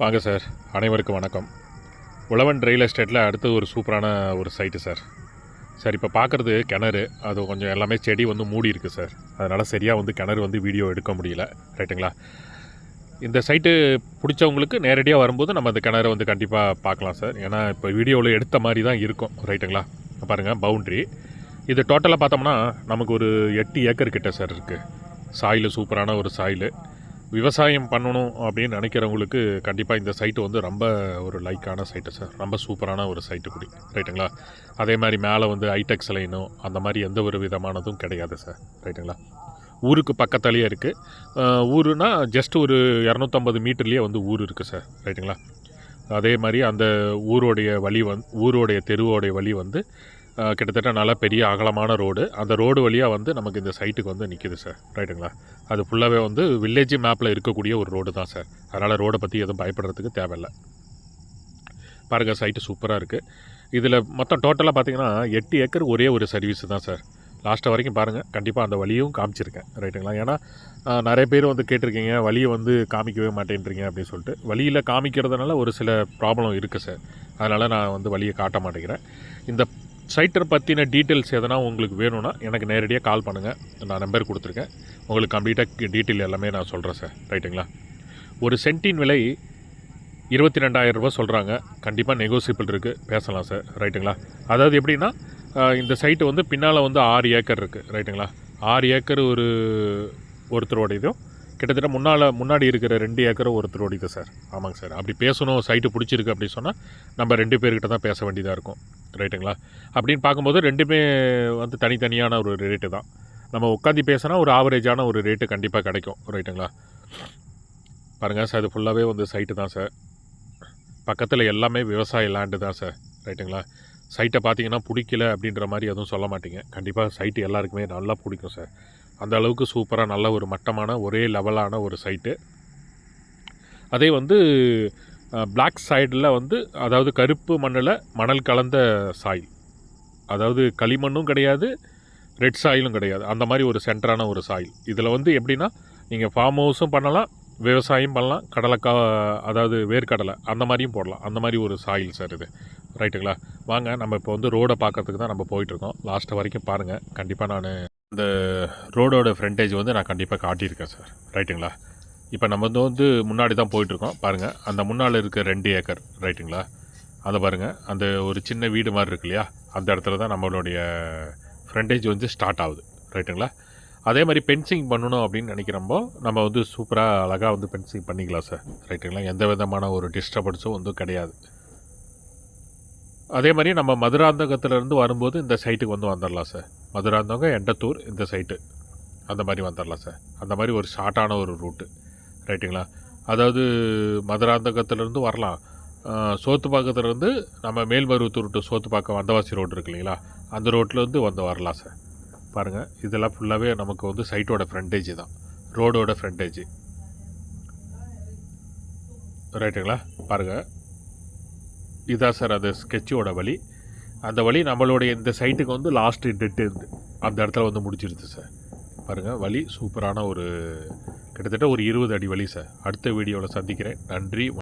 வாங்க சார். அனைவருக்கும் வணக்கம். உழவன் ரயில் எஸ்டேட்டில் அடுத்து ஒரு சூப்பரான ஒரு சைட்டு சார். சார் இப்போ பார்க்குறது கிணறு. அது கொஞ்சம் எல்லாமே செடி வந்து மூடி இருக்குது சார். அதனால் சரியாக வந்து கிணறு வந்து வீடியோ எடுக்க முடியல. ரைட்டுங்களா இந்த சைட்டு பிடிச்சவங்களுக்கு நேரடியாக வரும்போது நம்ம அந்த கிணறு வந்து கண்டிப்பாக பார்க்கலாம் சார். ஏன்னா இப்போ வீடியோவில் எடுத்த மாதிரி தான் இருக்கும். ரைட்டுங்களா பாருங்கள் பவுண்ட்ரி இது டோட்டலாக பார்த்தோம்னா நமக்கு ஒரு எட்டு ஏக்கர் கிட்ட சார் இருக்குது சாயில் சூப்பரான ஒரு சாயில். விவசாயம் பண்ணணும் அப்படின்னு நினைக்கிறவங்களுக்கு கண்டிப்பாக இந்த சைட்டு வந்து ரொம்ப ஒரு லைக்கான சைட்டு சார் ரொம்ப சூப்பரான ஒரு சைட்டு குடி. ரைட்டுங்களா அதே மாதிரி மேலே வந்து ஹைடெக்ஸ் லைனோ அந்த மாதிரி எந்த ஒரு விதமானதும் கிடையாது சார் ரைட்டுங்களா ஊருக்கு பக்கத்துலேயே இருக்குது ஊருனா ஜஸ்ட் ஒரு இரநூத்தம்பது மீட்டர்லேயே வந்து ஊர் இருக்குது சார் ரைட்டுங்களா அதே மாதிரி அந்த ஊரோடைய வழி வந் ஊரோடைய தெருவோடைய வழி வந்து கிட்டத்தட்ட நல்ல பெரிய அகலமான ரோடு. அந்த ரோடு வழியாக வந்து நமக்கு இந்த சைட்டுக்கு வந்து நிற்கிது சார் ரைட்டுங்களா அது ஃபுல்லாகவே வந்து வில்லேஜ் மேப்பில் இருக்கக்கூடிய ஒரு ரோடு தான் சார் அதனால் ரோடை பற்றி எதுவும் பயப்படுறதுக்கு தேவையில்லை. பாருங்கள் சைட்டு சூப்பராக இருக்குது இதில் மொத்தம் டோட்டலாக பார்த்தீங்கன்னா எட்டு ஏக்கர் ஒரே ஒரு சர்வீஸ் தான் சார் லாஸ்ட்டு வரைக்கும் பாருங்கள் கண்டிப்பாக அந்த வழியும் காமிச்சிருக்கேன். ரைட்டுங்களா ஏன்னா நிறைய பேர் வந்து கேட்டிருக்கீங்க வழியை வந்து காமிக்கவே மாட்டேன்றீங்க அப்படின்னு சொல்லிட்டு. வழியில் காமிக்கிறதுனால ஒரு சில ப்ராப்ளம் இருக்குது சார் அதனால் நான் வந்து வழியை காட்ட மாட்டேங்கிறேன். இந்த சைட்டை பற்றின டீட்டெயில்ஸ் எதனா உங்களுக்கு வேணும்னா எனக்கு நேரடியாக கால் பண்ணுங்கள் நான் நம்பர் கொடுத்துருக்கேன். உங்களுக்கு கம்ப்ளீட்டாக டீட்டெயில் எல்லாமே நான் சொல்கிறேன் சார் ரைட்டுங்களா ஒரு சென்ட்டின் விலை இருபத்தி ரெண்டாயிரம் ரூபா சொல்கிறாங்க கண்டிப்பாக நெகோசியபிள் இருக்குது பேசலாம் சார் ரைட்டுங்களா அதாவது எப்படின்னா இந்த சைட்டு வந்து பின்னால் வந்து ஆறு ஏக்கர் இருக்குது ரைட்டுங்களா ஆறு ஏக்கர் ஒரு ஒருத்தரோடையதும் கிட்டத்தட்ட முன்னால் முன்னாடி இருக்கிற ரெண்டு ஏக்கரும் ஒருத்தரோடையது சார் ஆமாங்க சார் அப்படி பேசணும் சைட்டு பிடிச்சிருக்கு அப்படின்னு சொன்னால் நம்ம ரெண்டு பேர்கிட்ட தான் பேச வேண்டியதாக இருக்கும். ரைட்டுங்களா? அப்படின்னு பார்க்கும்போது ரெண்டுமே வந்து தனித்தனியான ஒரு ரேட்டு தான். நம்ம உட்காந்து பேசினா ஒரு ஆவரேஜான ஒரு ரேட்டு கண்டிப்பாக கிடைக்கும். ரைட்டுங்களா? பாருங்கள் சார் இது ஃபுல்லாகவே வந்து சைட்டு தான் சார் பக்கத்தில் எல்லாமே விவசாய லேண்டு தான் சார் ரைட்டுங்களா? சைட்டை பார்த்தீங்கன்னா பிடிக்கல அப்படின்ற மாதிரி எதுவும் சொல்ல மாட்டீங்க. கண்டிப்பாக சைட்டு எல்லாருக்குமே நல்லா பிடிக்கும் சார் அந்த அளவுக்கு சூப்பராக நல்ல ஒரு மட்டமான ஒரே லெவலான ஒரு சைட்டு அதே வந்து பிளாக் சைடில் வந்து அதாவது கருப்பு மண்ணில் மணல் கலந்த சாயில் அதாவது களிமண்ணும் கிடையாது ரெட் சாயிலும் கிடையாது. அந்த மாதிரி ஒரு சென்டரான ஒரு சாயில் இதில் வந்து எப்படின்னா நீங்கள் ஃபார்ம் ஹவுஸும் பண்ணலாம் விவசாயம் பண்ணலாம் கடலைக்கா அதாவது வேர்க்கடலை அந்த மாதிரியும் போடலாம். அந்த மாதிரி ஒரு சாயில் சார் இது. ரைட்டுங்களா வாங்க நம்ம இப்போ வந்து ரோடை பார்க்கறதுக்கு தான் நம்ம போயிட்டுருக்கோம் லாஸ்ட்டு வரைக்கும் பாருங்கள் கண்டிப்பாக நான் இந்த ரோடோட ஃப்ரண்டேஜ் வந்து நான் கண்டிப்பாக காட்டியிருக்கேன் சார் ரைட்டுங்களா இப்போ நம்ம வந்து வந்து முன்னாடி தான் போயிட்டுருக்கோம். பாருங்கள் அந்த முன்னால் இருக்க ரெண்டு ஏக்கர் ரைட்டுங்களா? அதை பாருங்கள் அந்த ஒரு சின்ன வீடு மாதிரி இருக்கு இல்லையா? அந்த இடத்துல தான் நம்மளுடைய ஃப்ரண்டேஜ் வந்து ஸ்டார்ட் ஆகுது ரைட்டுங்களா? அதே மாதிரி பென்சிங் பண்ணணும் அப்படின்னு நினைக்கிறப்போ நம்ம வந்து சூப்பராக அழகாக வந்து பென்சிங் பண்ணிக்கலாம் சார் ரைட்டுங்களா? எந்த விதமான ஒரு டிஸ்டர்பன்ஸும் வந்து கிடையாது. அதே மாதிரி நம்ம மதுராந்தகத்துலேருந்து வரும்போது இந்த சைட்டுக்கு வந்து வந்துடலாம் சார். மதுராந்தகம் எண்டத்தூர் இந்த சைட்டு அந்த மாதிரி வந்துடலாம் சார். அந்த மாதிரி ஒரு ஷார்ட்டான ஒரு ரூட்டு ரைட்டுங்களா? அதாவது மதுராந்தகத்துலேருந்து வரலாம். ஆஹ், சோத்துப்பாக்கத்துலேருந்து நம்ம மேல்மருவத்தூர் டு சோத்துப்பாக்கம் வந்தவாசி ரோடு இருக்கு இல்லைங்களா? அந்த ரோட்லேருந்து வந்து வரலாம் சார். பாருங்கள் இதெல்லாம் ஃபுல்லாகவே நமக்கு வந்து சைட்டோட ஃப்ரண்டேஜ் தான். ரோடோட ஃப்ரண்டேஜ் ரைட்டுங்களா? பாருங்கள் இதான் சார் அந்த ஸ்கெட்சோட வழி. அந்த வழி நம்மளுடைய இந்த சைட்டுக்கு வந்து லாஸ்ட் டெட்டு இருந்து அந்த இடத்துல வந்து முடிச்சிருது சார். பாருங்கள் வழி சூப்பரான ஒரு கிட்டத்தட்ட ஒரு இருபது அடி வழி சார் அடுத்த வீடியோவில் சந்திக்கிறேன். நன்றி